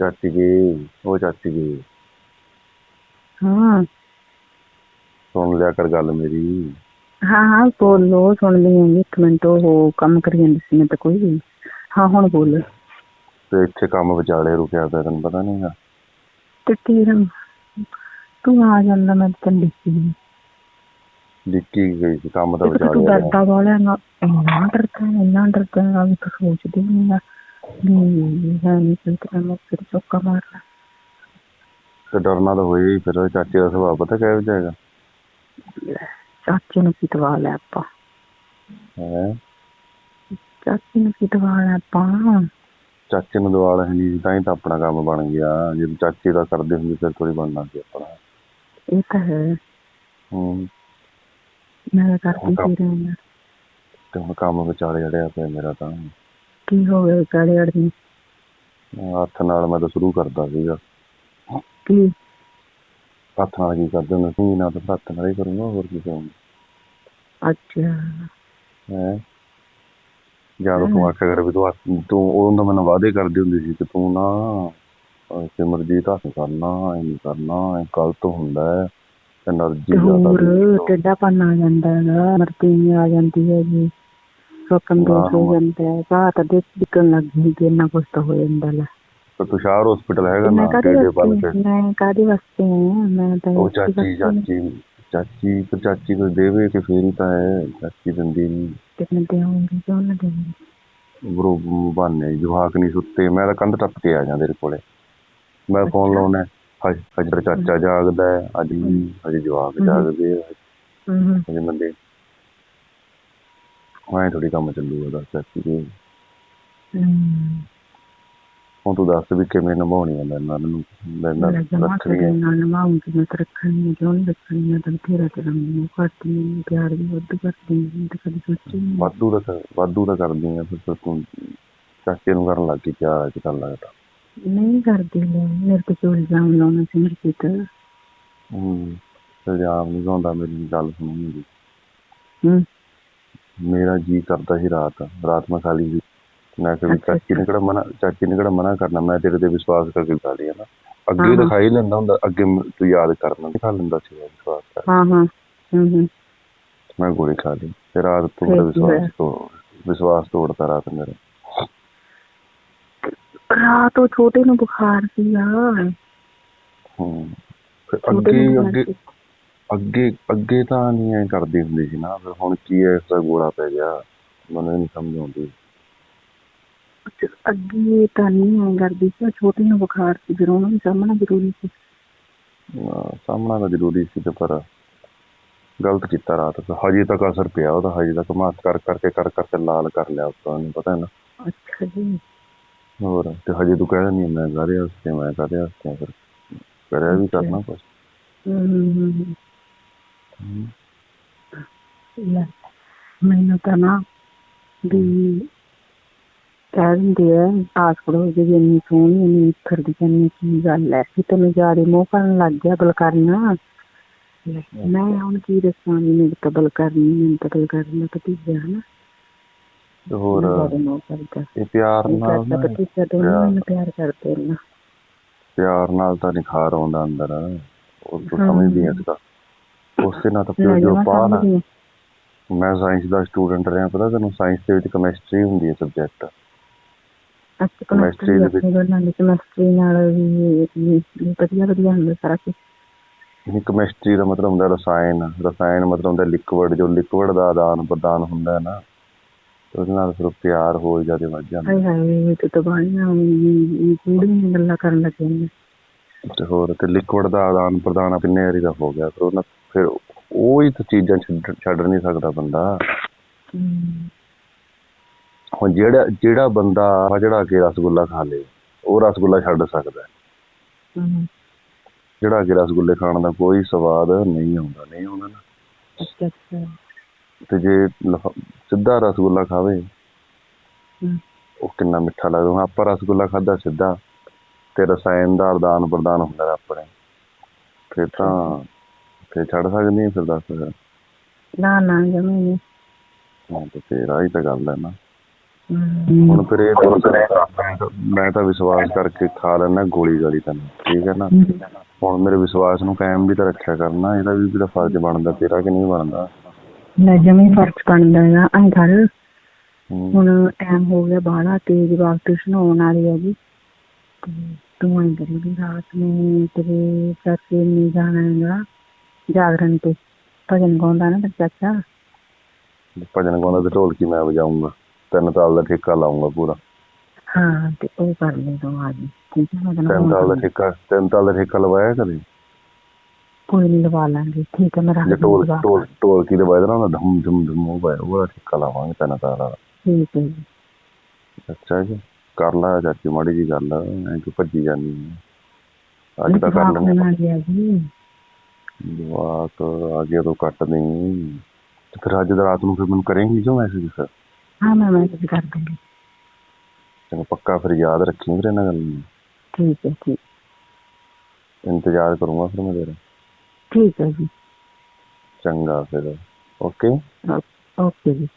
ਚਾਚੀ ਜੀ ਉਹ ਚਾਚੀ ਜੀ ਹਾਂ। ਸੁਣ ਲਿਆ ਕਰ ਗੱਲ ਮੇਰੀ। ਹਾਂ ਹਾਂ ਬੋਲੋ ਸੁਣ ਲਈ ਹਾਂ ਇੱਕ ਮਿੰਟ ਉਹ ਕੰਮ ਕਰੀ ਜਾਂਦੀ ਸੀ ਮੈਂ ਤਾਂ ਕੋਈ ਵੀ। ਹਾਂ ਹੁਣ ਬੋਲ। ਤੇ ਇੱਥੇ ਕੰਮ ਵਿਚਾਲੇ ਰੁਕਿਆ ਪਿਆ ਤੈਨੂੰ ਪਤਾ ਨਹੀਂਗਾ ਤੇ ਤੇਰਾ ਤੂੰ ਆ ਜਾਂਦਾ ਮੈਂ ਤਾਂ ਦੇਖੀ ਡਿੱਕੀ ਗਈ ਸੀ ਕੰਮ ਤਾਂ ਵਿਚਾਲੇ ਤੂੰ ਰਿਹਾ। ਡਰਦਾ ਵਾਲਿਆ ਨਾ ਇੰਨਾ ਡਰਦਾ ਇੰਨਾ ਡਰਦਾ ਆ ਵੀ ਤੂੰ ਸੋਚਦੀ ਨਹੀਂ ਆ ਹੈ ਨਹੀਂ ਕੋਈ ਤਰ੍ਹਾਂ ਮੈਂ ਫਿਰ ਚੌਕਾ ਮਾਰਨਾ ਤੇ ਡਰਨਾ ਤਾਂ ਹੋਇਆ ਹੀ ਫਿਰ ਉਹ ਚਾਚੇ ਦਾ ਸੁਭਾਅ ਪਤਾ ਕਿਹੋ ਜਿਹਾ ਹੈਗਾ? ਚਾਚੇ ਨੂੰ ਕੀ ਦਵਾ ਲੈ ਆਪਾਂ? ਹੈ? ਚਾਚੇ ਨੂੰ ਕੀ ਦਵਾ ਲੈ ਆਪਾਂ? ਚਾਚੇ ਨੂੰ ਦਵਾਲ ਹੈ ਨਹੀਂ ਤਾਂ ਹੀ ਤਾਂ ਆਪਣਾ ਕੰਮ ਬਣ ਗਿਆ। ਜੇ ਚਾਚੇ ਦਾ ਕਰਦੇ ਹੁੰਦੇ ਫਿਰ ਥੋੜੀ ਬਣਨਾ ਸੀ ਆਪਣਾ। ਇਹ ਤਾਂ ਹੈ। ਹੂੰ। ਮੈਂ ਤਾਂ ਕਰਦੀ ਸੀ ਰਹਿਣਾ ਤੇ ਹੁਣ ਕੰਮ ਵਿਚਾਲੇ ਜੜਿਆ ਪਿਆ ਮੇਰਾ ਤਾਂ। ਕੀ ਹੋ ਗਿਆ ਵਿਚਾਰੇ ਅੜਨੀ? ਹੱਥ ਨਾਲ ਮੈਂ ਤਾਂ ਸ਼ੁਰੂ ਕਰਦਾ ਸੀਗਾ। ਕੀ? ਹੱਥ ਨਾਲ ਕੀ ਕਰਦੇ ਹੁੰਦੇ ਸੀ? ਨਾ ਤਾਂ ਹੱਥ ਨਾਲ ਹੀ ਕਰੂੰਗਾ ਹੋਰ ਕੀ ਕਰੂੰਗਾ? ਅੱਛਾ। ਹੈ? ਜਾਂ ਤੂੰ ਆਖਿਆ ਕਰ ਵੀ ਤੂੰ ਤੂੰ ਉਦੋਂ ਤਾਂ ਮੈਨੂੰ ਵਾਅਦੇ ਕਰਦੀ ਹੁੰਦੀ ਸੀ ਕਿ ਤੂੰ ਨਾ ਅਹ ਸਿਮਰਜੀਤ ਹੱਥ ਕਰਨਾ ਐ ਨਹੀਂ ਕਰਨਾ ਐ ਗਲਤ ਹੁੰਦਾ ਹੈ ਐਨਰਜੀ ਜ਼ਿਆਦਾ ਹੋਰ ਟੱਡਾ ਆ ਜਾਂਦਾ ਹੈਗਾ ਮਰਤੀ ਆ ਜਾਂਦੀ ਹੈ ਜੀ ਸੋਕਨ ਦੋਸ਼ ਹੋ। ਜਾਂਦਾ ਹੈ ਬਾਤ ਦੇ ਦਿਕਣ ਲੱਗ ਕਿ ਇੰਨਾ ਕੁਛ ਤਾਂ ਹੋ ਜਾਂਦਾ ਲੈ ਤੇ ਤੁਸ਼ਾਰ ਹਸਪੀਟਲ ਹੈਗਾ ਨਾ ਕਾਹਦੇ ਟੇਡੇ ਬਣ ਵਾਸਤੇ ਕੇ ਮੈਂ ਕਾਹਦੇ ਵਾਸਤੇ ਹਾਂ ਮੈਂ ਤਾਂ ਉਹ ਚਾਚੀ ਚਾਚੀ ਚਾਚੀ ਤੇ ਚਾਚੀ ਕੋਈ ਦੇਵੇ ਕਿ ਫੇਰ ਹੀ ਤਾਂ ਹੈ ਚਾਚੀ ਦਿੰਦੀ ਨਹੀਂ ਤੇ ਮੈਂ ਦੇਵਾਂਗੀ ਕਿਉਂ ਨਾ ਦੇਵਾਂਗੀ ਬਰੋ ਬਾਨੇ ਜਵਾਕ ਨਹੀਂ ਸੁੱਤੇ ਮੈਂ ਤਾਂ ਕੰਧ ਟੱਪ ਕੇ ਆ ਜਾਂ ਤੇਰੇ ਕੋਲੇ ਮੈਂ ਫੋਨ। ਲਾਉਣਾ ਹਜ ਹਜਰ ਚਾਚਾ ਜਾਗਦਾ ਹੈ ਅੱਜ ਵੀ ਹਜੇ ਜਵਾਕ। ਜਾਗਦੇ ਆ ਹੂੰ ਹੂੰ ਹਜੇ ਬੰਦੇ ਮੈਂ ਥੋੜੀ ਕੰਮ ਚੱਲੂਗਾ ਦੱਸ ਚਾਚੀ ਜੀ ਹੂੰ ਹੁਣ ਤੂੰ ਦੱਸ ਵੀ ਕਿਵੇਂ ਨਿਭਾਉਣੀ ਆ ਮੇਰੇ ਨਾਲ ਨੂੰ ਮੇਰੇ ਨਾਲ ਮੈਂ ਜਮਾ ਰੱਖਣੀ ਤੇਰੇ ਹੈ ਨਾਲ ਨਿਭਾਉਂਗੀ ਮੈਂ ਤਾਂ ਰੱਖਣੀ ਹੈ ਕਿਉਂ ਨਹੀਂ ਰੱਖਣੀ ਮੈਂ ਤਾਂ ਤੇਰਾ ਤੇਰਾ ਮੈਨੂੰ ਕਰਦੀ ਹਾਂ ਪਿਆਰ ਵੀ ਵੱਧ ਕਰਦੀ ਹਾਂ ਮੈਂ ਤਾਂ ਕਦੀ ਸੋਚੀ ਨਹੀਂ ਵਾਧੂ ਦਾ ਕਰ- ਵਾਧੂ ਦਾ ਕਰਦੀ ਆ ਫਿਰ ਫਿਰ ਤੂੰ ਚਾਚੇ ਨੂੰ ਕਰਨ ਲੱਗ ਗਈ ਕਿਆ ਅੱਜ ਕੱਲ ਲੱਗਦਾ ਨਹੀਂ ਕਰਦੀ ਲੈ ਮੇਰੇ ਤੇ ਕਿਉਂ ਇਲਜ਼ਾਮ ਲਾਉਣਾ ਸੀ ਮੇਰੇ ਤੇ ਹੂੰ ਇਲਜ਼ਾਮ ਨਹੀਂ ਲਾਉਂਦਾ ਮੇਰੀ ਗੱਲ ਸੁਣੀ ਮੇਰੀ ਹੂੰ ਮੇਰਾ ਜੀ ਕਰਦਾ ਸੀ ਰਾਤ ਰਾਤ ਮੈਂ ਖਾਲੀ ਸੀ। ਮੈਂ ਕਿਹਾ ਵੀ ਅੱਛਾ, ਚਾਚੀ ਨੇ ਕਿਹੜਾ ਮਨਾ ਚਾਚੀ ਨੇ ਕਿਹੜਾ ਮਨਾ ਕਰਨਾ ਮੈਂ ਤੇਰੇ ਤੇ ਵਿਸ਼ਵਾਸ ਕਰਕੇ ਖਾ ਲਿਆ ਨਾ। ਅੱਗੇ ਹਾਂ, ਹਾਂ। ਦਿਖਾਈ ਲੈਂਦਾ ਹੁੰਦਾ ਅੱਗੇ ਮ- ਤੂੰ ਯਾਦ ਕਰਨਾ ਦਿਖਾ ਲੈਂਦਾ ਸੀ ਮੈਂ ਵਿਸ਼ਵਾਸ ਕਰ। ਹਾਂ ਹਾਂ। ਹੂੰ ਹੂੰ। ਮੈਂ ਗੋਲੀ ਖਾ ਲਈ। ਤੇ ਰਾਤ ਤੋਂ ਫਿਰ ਮੇਰਾ ਕੀ ਹੋਇਆ? ਵਿਸ਼ਵਾਸ ਤੋਂ ਵਿਸ਼ਵਾਸ ਤੋੜਤਾ ਰਾਤ ਮੇਰੇ। ਰਾਤ ਉਹ ਛੋਟੇ ਨੂੰ ਬੁਖਾਰ ਸੀ ਆ ਹੂੰ। ਫਿਰ ਛੋਟੇ ਅੱਗੇ ਨੂੰ ਅੱਗੇ ਸੀ। ਅੱਗੇ ਅੱਗੇ ਤਾਂ ਨਹੀਂ ਐ ਕਰਦੀ ਹੁੰਦੀ ਸੀ ਨਾ ਫਿਰ ਹੁਣ ਕੀ ਐ ਇਸ ਦਾ ਗੋਲਾ ਪੈ ਗਿਆ ਮੈਨੂੰ ਇਹ ਨਹੀਂ ਸਮਝ ਆਉਂਦੀ। ਅੱਗੇ ਤਾਂ ਨਹੀਂ ਐਂ ਕਰਦੀ ਸੀ ਉਹ ਛੋਟੇ ਨੂੰ ਬੁਖਾਰ ਸੀ ਫਿਰ ਉਹਨੂੰ ਵੀ ਸਾਹਮਣਾ ਜ਼ਰੂਰੀ ਸੀ। ਅਹ ਸਾਹਮਣਾ ਤਾਂ ਜ਼ਰੂਰੀ ਸੀ ਤੇ ਪਰ ਗਲਤ ਕੀਤਾ ਰਾਤ ਨੂੰ। ਹਜੇ ਤੱਕ ਅਸਰ ਪਿਆ ਉਹਦਾ ਹਜੇ ਤੱਕ ਮਾਸ ਕਰ ਕਰਕੇ ਕਰ ਕਰਕੇ ਲਾਲ ਕਰ ਲਿਆ ਉਤਾਂ ਨੂੰ ਪਤਾ ਹੈ ਨਾ। ਅੱਛਾ ਜੀ। ਹੋਰ ਤੇ ਹਜੇ ਤੂੰ ਕਹਿ ਨਹੀਂ ਮੈਂ ਕਰੇ ਹਸਤੇ ਮੈਂ ਕਰੇ ਹਸਤੇ ਫਿਰ ਕਰਿਆ ਵੀ। ਕਰਨਾ ਕੁਛ। ਹੂੰ ਹੂੰ, ਹੂੰ ਹੂੰ। ਹਮ, ਲੈ ਮੈਨੂੰ ਤਾਂ ਨਾ ਵੀ ਕਹਿ ਦਿੰਦੇ ਆ ਆਸ ਕਰੋ ਜੇ ਇੰਨੀ ਸੋਹਣੀ ਇੰਨੀ ਨਿੱਖਰ ਦੀ ਕਹਿੰਦੀ ਕੀ ਗੱਲ ਹੈ ਕਿ ਤੈਨੂੰ ਜ਼ਿਆਦਾ ਮੋਹ ਕਰਨ ਲੱਗ ਗਿਆ ਬਲਕਰਨਾ। ਮੈਂ ਹੁਣ ਕੀ ਦੱਸਾਂ ਵੀ ਮੈਨੂੰ ਤਾਂ ਬਲਕਰਨੀ ਮੈਨੂੰ ਤਾਂ ਬਲਕਰਨੀ ਦਾ ਭਤੀਜਾ ਹੈ ਨਾ। ਤੇ ਹੋਰ ਇਹ ਪਿਆਰ ਨਾਲ ਭਤੀਜਾ ਦੋਨੋਂ ਮੈਨੂੰ ਪਿਆਰ ਕਰਦੇ ਨੇ ਪਿਆਰ ਨਾਲ ਤਾਂ ਨਿਖਾਰ ਆਉਂਦਾ ਅੰਦਰ। ਉਹ ਤੂੰ ਹਾਂ। ਸਮਝਦੀ ਐ ਇਸਦਾ ਉਸੇ ਨਾਲ ਤਾਂ ਪਿਓ ਮੈਂ ਜੋ ਜਮਾਂ ਪਾ ਨਾ ਸਮਝਦੀ ਹਾਂ। ਮੈਂ ਸਾਇੰਸ ਦਾ ਸਟੂਡੈਂਟ ਰਿਹਾ ਪਤਾ ਤੈਨੂੰ ਸਾਇੰਸ ਦੇ ਵਿੱਚ ਕੈਮਿਸਟਰੀ ਹੁੰਦੀ ਹੈ ਸਬਜੈਕਟ ਅੱਛਾ ਕੈਮਿਸਟਰੀ ਦੇ ਆਪਣੇ ਦੋਨਾਂ ਦੀ ਕੈਮਿਸਟਰੀ ਨਾਲ ਵੀ ਵੀ ਵਧੀਆ ਵਧੀਆ ਹੁੰਦਾ ਸਾਰਾ ਕੁਝ ਇਹ ਕੈਮਿਸਟਰੀ ਦਾ ਮਤਲਬ ਹੁੰਦਾ ਰਸਾਇਣ ਰਸਾਇਣ ਮਤਲਬ ਹੁੰਦਾ ਲਿਕਵਿਡ ਜੋ ਲਿਕਵਿਡ ਦਾ ਆਦਾਨ ਪ੍ਰਦਾਨ ਹੁੰਦਾ ਹੈ ਨਾ ਉਹਦੇ ਨਾਲ ਫਿਰ ਪਿਆਰ ਹੋਰ ਜ਼ਿਆਦਾ ਵੱਧ ਜਾਂਦਾ। ਹਾਏ ਹਾਏ ਤੇ ਤਬਾਹੀਆਂ ਕੁੜੀਆਂ ਗੱਲਾਂ ਕਰਨ ਲੱਗੇ ਨੇ ਤੇ ਹੋਰ ਤੇ ਲਿਕਵਿਡ ਦਾ ਆਦਾਨ ਪ੍ਰਦਾਨ ਕਿੰਨੇ ਵਾਰੀ ਦਾ ਹੋ ਗਿਆ ਫਿਰ ਉਹਨਾਂ ਫਿਰ ਉਹ ਹੀ ਤਾਂ ਚੀਜ਼ਾਂ ਛੱਡ ਛੱਡ ਨਹੀਂ ਸਕਦਾ ਬੰਦਾ। ਹਮ, ਹੁਣ ਜਿਹੜਾ ਜਿਹੜਾ ਬੰਦਾ ਜਿਹੜਾ ਕੇ ਰਸਗੁੱਲਾ ਖਾ ਲੇ ਉਹ ਰਸਗੁੱਲਾ ਛੱਡ ਸਕਦਾ ਹੈ। ਹਮ, ਜਿਹੜਾ ਕਿ ਰਸਗੁੱਲੇ ਖਾਣ ਦਾ ਕੋਈ ਸਵਾਦ ਨਹੀਂ ਆਉਂਦਾ ਨਹੀਂ ਆਉਂਦਾ ਨਾ। ਅੱਛਾ ਅੱਛਾ। ਤੇ ਜੇ ਲਫ- ਸਿੱਧਾ ਰਸਗੁੱਲਾ ਖਾਵੇ ਹਮ, ਉਹ ਕਿੰਨਾ ਮਿੱਠਾ ਲੱਗਦਾ। ਹੁਣ ਆਪਾਂ ਰਸਗੁੱਲਾ ਖਾਦਾ ਸਿੱਧਾ ਤੇ ਰਸਾਇਣ ਦਾ ਆਦਾਨ ਪ੍ਰਦਾਨ ਹੁੰਦਾ ਆਪਣੇ। ਫਿਰ ਤਾਂ ਫਿਰ ਛੱਡ ਸਕਦੀ ਨਹੀਂ ਫਿਰ ਦੱਸ ਫਿਰ। ਨਾ ਨਾ ਜਮੇ ਨਹੀਂ ਹਾਂ ਤੇ ਫਿਰ ਆਹੀ ਤਾਂ ਗੱਲ ਹੈ ਨਾ। ਹੁਣ ਫਿਰ ਇਹ ਤਾਂ ਮੈਂ ਤਾਂ- ਮੈਂ ਤਾਂ ਵਿਸ਼ਵਾਸ ਕਰਕੇ ਖਾ ਲੈਣਾ ਗੋਲੀ ਗਾਲੀ ਤੈਨੂੰ ਠੀਕ ਹੈ ਨਾ? ਹੁਣ ਮੇਰੇ ਵਿਸ਼ਵਾਸ ਨੂੰ ਕਾਇਮ ਵੀ ਤਾਂ ਰੱਖਿਆ ਕਰਨਾ ਇਹਦਾ ਵੀ ਤਾਂ ਫਰਜ਼ ਬਣਦਾ ਤੇਰਾ ਕਿ ਨਹੀਂ ਬਣਦਾ? ਲੈ ਜਮੇ ਫ਼ਰਕ ਪੈਂਦਾ ਆ ਐਂ ਕਰ। ਹੂੰ। ਹੁਣ ਟਾਈਮ ਹੋ ਗਿਆ ਬਾਹਲਾ ਤੇ ਜਵਾਬ ਟਿਊਸ਼ਨ ਆਉਣ ਵਾਲੀ ਹੈ ਜੀ। ਤੇ ਤੂੰ ਐਂ ਕਰੀ ਵੀ ਰਾਤ ਨੂੰ ਤੇਰੇ ਚਾਚੇ ਨੇ ਜਾਣਾ ਹੈਗਾ। ਜਾਗਰਣ ਤੇ। ਭਜਨ ਗਾਉਂਦਾ ਨਾ ਤੇਰਾ ਚਾਚਾ ਭਜਨ ਗਾਉਂਦਾ ਤੇ ਢੋਲਕੀ ਮੈਂ ਵਜਾਊਂਗਾ ਤਿੰਨ ਸਾਲ ਦਾ ਠੇਕਾ ਲਾਉਂਗਾ ਪੂਰਾ। ਹਾਂ ਤੇ ਉਹ ਕਰ ਲੈ ਤੂੰ ਆ ਜੀ ਠੀਕ ਹੈ ਮੈਂ ਤੈਨੂੰ ਸਾਲ ਦਾ। ਠੇਕਾ ਤਿੰਨ ਸਾਲ ਦਾ ਠੇਕਾ ਲਵਾਇਆ ਕਦੇ? ਕੋਈ ਨਹੀਂ ਲਵਾ ਲਾਂਗੇ। ਠੀਕ ਹੈ ਮੈਂ ਰੱਖ ਢੋਲ ਦੂੰਗਾ। ਢੋਲ ਢੋਲਕੀ ਦੇ ਵਜਦਾ ਨਾ ਧਮ ਧਮ ਧਮ ਉਹ ਵਜਦਾ ਉਹਦਾ ਠੇਕਾ ਲਾਵਾਂਗੇ ਤਿੰਨ ਸਾਲ ਦਾ ਠੀਕ ਹੈ ਜੀ। ਅੱਛਾ ਜੀ ਕਰ ਲਾ ਚਾਚੀ ਮਾੜੀ ਜੀ ਗੱਲ ਐ ਕਿ ਭੱਜੀ ਜਾਂਦੀ। ਅੱਜ ਤਾਂ ਕਰ ਲੈਣੇ ਜਵਾਕ ਅੱਗੇ ਤੋਂ ਕੱਟ ਨਹੀਂ। ਤੇ ਫਿਰ ਅੱਜ ਦਾ ਰਾਤ ਨੂੰ ਫਿਰ ਮੈਨੂੰ ਕਰੇਂਗੀ ਜੋ ਮੈਸੇਜ ਫਿਰ? ਹਾਂ ਮੈਂ ਮੈਸੇਜ ਕਰ ਦੂੰਗੀ। ਤੈਨੂੰ ਪੱਕਾ ਫਿਰ ਯਾਦ ਰੱਖੀ ਵੀਰੇ ਇਹਨਾਂ ਗੱਲ ਨੂੰ। ਠੀਕ ਹੈ ਠੀਕ। ਇੰਤਜ਼ਾਰ ਕਰੂੰਗਾ ਫਿਰ ਮੈਂ ਤੇਰਾ। ਠੀਕ ਹੈ ਜੀ। ਚੰਗਾ ਫਿਰ। ਓਕੇ? ਓਕੇ ਜੀ।